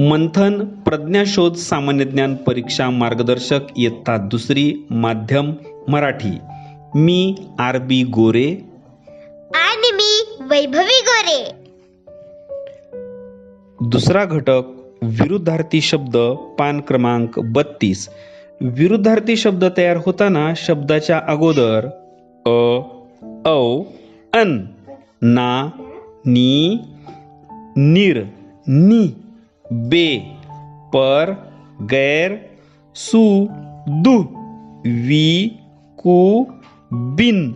मंथन प्रज्ञाशोध सामान्य ज्ञान परीक्षा मार्गदर्शक इयत्ता दुसरी माध्यम मराठी. मी आर बी गोरे. आणि मी वैभवी गोरे. दुसरा घटक विरुद्धार्थी शब्द पान क्रमांक बत्तीस. विरुद्धार्थी शब्द तयार होताना शब्दाच्या अगोदर अ औ अन ना नी निर नी. बे पर गैर सु दु वी कु बिन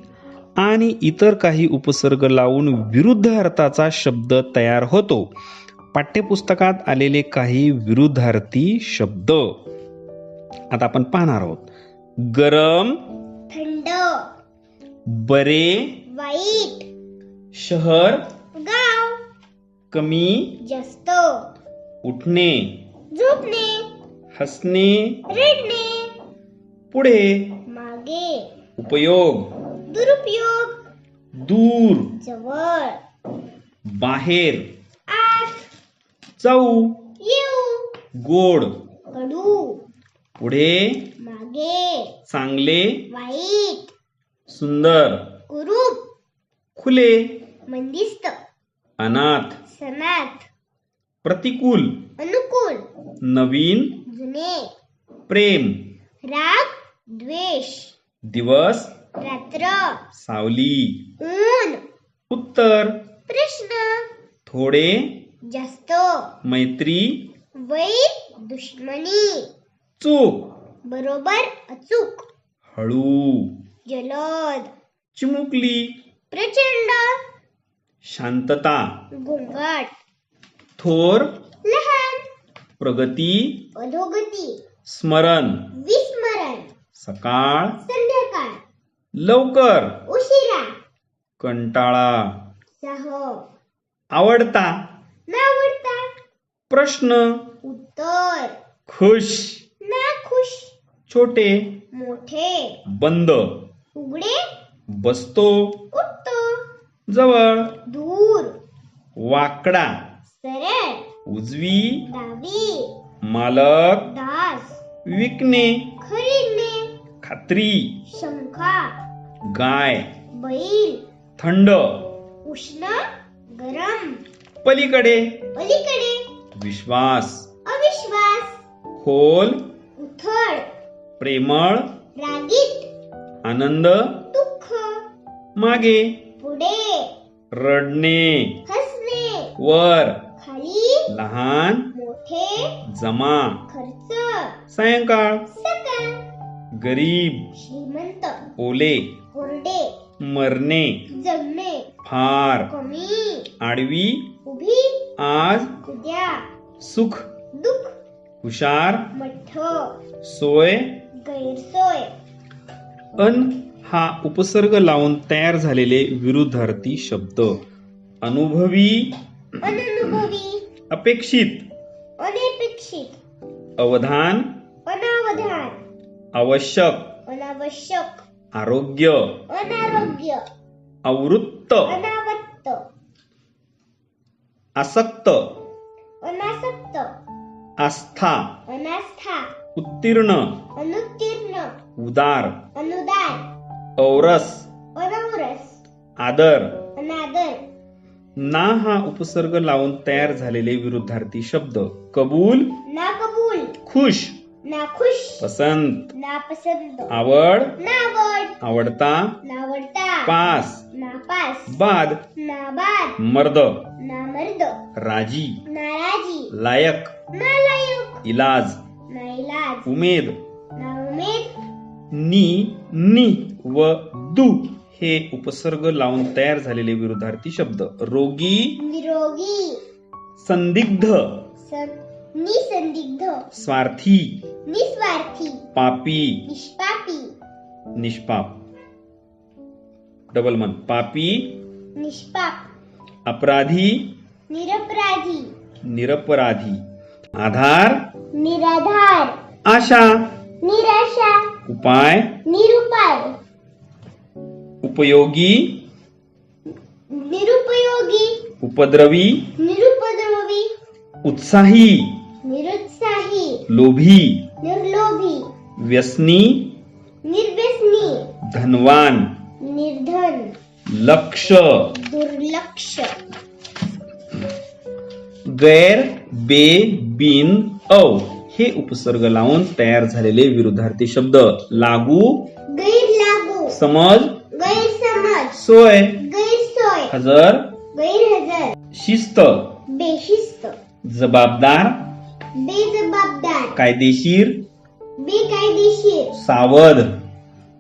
आणि इतर काही उपसर्ग लावून विरुद्ध अर्थाचा शब्द तयार होतो. पाठ्यपुस्तकात आलेले काही विरुद्धार्थी शब्द. आता आपण पाहणार आहोत. गरम थंड बरे वाईट शहर गाव कमी जास्त उठणे झोपणे हसणे रडणे पुढे मागे उपयोग दुरुपयोग दूर जवळ बाहेर आत जाऊ येऊ गोड कडू पुढे मागे चांगले वाईट सुंदर कुरूप खुले मंदिस्त अनाथ सनात प्रतिकूल अनुकूल नवीन जुने प्रेम राग द्वेष दिवस रात्र सावली ऊन उत्तर प्रश्न थोडे जास्त मैत्री वैर दुश्मनी चूक बरोबर अचूक हळू जलद चिमुकली प्रचंड शांतता गोंगाट थोर लहान प्रगती अधोगती स्मरण विस्मरण सकाळ संध्याकाळ लवकर उशिरा कंटाळा सह आवडता नावडता प्रश्न उत्तर खुश नाखुश छोटे मोठे बंद उघडे बसतो उठतो जवळ दूर वाकडा सरळ उजवी मालक दास विकणे. खरीदणे. खात्री. शंका. गाय. बैल. थंड. उष्ण. गरम. पलीकडे. पलीकडे. विश्वास. अविश्वास. खोल. उथळ. प्रेमळ. रागीट. आनंद. दुःख. मागे. पुढे. रडणे. हसणे. वर. खाली. लहान मोठे जमा. खर्च. सायंकाळ. सकाळ. गरीब. श्रीमंत. ओले. कोरडे. मरणे. जगणे फार. कमी. आडवी. उभी. आज. उद्या. सुख. दुःख. हुशार. मठ सोय. गैरसोय. अन हा उपसर्ग लावून तयार झालेले विरुद्धार्थी शब्द. अनुभवी. अननुभवी. अपेक्षित. अनपेक्षित. अवधान. अनावधान. आवश्यक. अनावश्यक. आरोग्य. अनारोग्य. आवृत्त अनावत्त. आसक्त. अनासक्त. आस्था. अनास्था. उत्तीर्ण. अनुत्तीर्ण. उदार. अनुदान. औरस. अनवरस आदर. अनादर. ना हा उपसर्ग लावून तयार झालेले विरुद्धार्थी शब्द. कबूल नाकबूल खुश नाखुश पसंत. नापसंत आवड नावड आवडता. नावडता पास. नापास बाद. नाबाद मर्द. नामर्द राजी. नाराजी लायक. नालायक इलाज. नाईलाज उमेद. नाउमेद नी नी व दु. हे उपसर्ग लावून तयार झालेले विरुद्धार्थी शब्द. रोगी. निरोगी. संदिग्ध. निसंदिग्ध. स्वार्थी. निस्वार्थी. पापी. निष्पापी. निष्पाप. डबल मन पापी. निष्पाप. अपराधी. निरपराधी. निरपराधी. आधार. निराधार. आशा. निराशा. उपाय. निरुपाय. उपयोगी? निरुपयोगी। उपद्रवी? निरुपद्रवी। उत्साही? लोभी? निर्लोभी। व्यसनी? निर्व्यसनी। धनवान? निर्धन। लक्ष? दुर्लक्ष। गैर बे बिन अव हे उपसर्ग लावून तयार झालेले विरुद्धार्थी शब्द. लागू? गैरलागू। समज? गैरसमज सोय. गैरसोय. हजर. गैरहजर. शिस्त. बेशिस्त. जबाबदार. बेजबाबदार. कायदेशीर. बेकायदेशीर. सावध.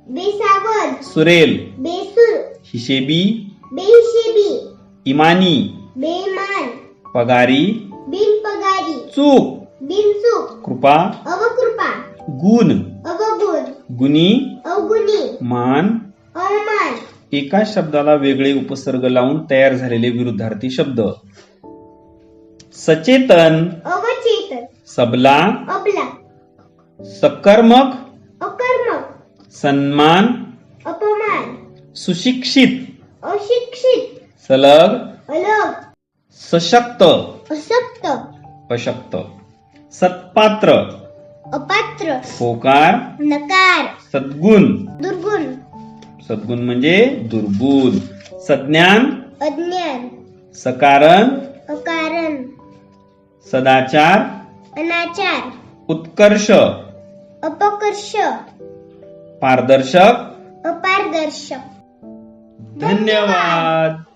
बेसावध. सुरेल. बेसूर. हिशेबी. बेहिशेबी. इमानी. बेमान पगारी. बिनपगारी. चूक. बिनचूक. कृपा. अवकृपा. गुण. अवगुण. गुणी. अवगुणी. मान. अवमान एका शब्दाला वेगळे उपसर्ग लावून तयार झालेले विरुद्धार्थी शब्द. सचेतन. अवचेतन. सबला. अबला. सकर्मक. अकर्मक. सन्मान. अपमान. सुशिक्षित. अशिक्षित. सलग. अलग. सशक्त. असक्त. अशक्त सत्पात्र. अपात्र. होकार. नकार. सद्गुण. दुर्गुण. सद्गुण म्हणजे दुर्गुण. सज्ञान? अज्ञान. सकारण? अकारण. सदाचार? अनाचार. उत्कर्ष. अपकर्ष. पारदर्शक? अपारदर्शक. धन्यवाद.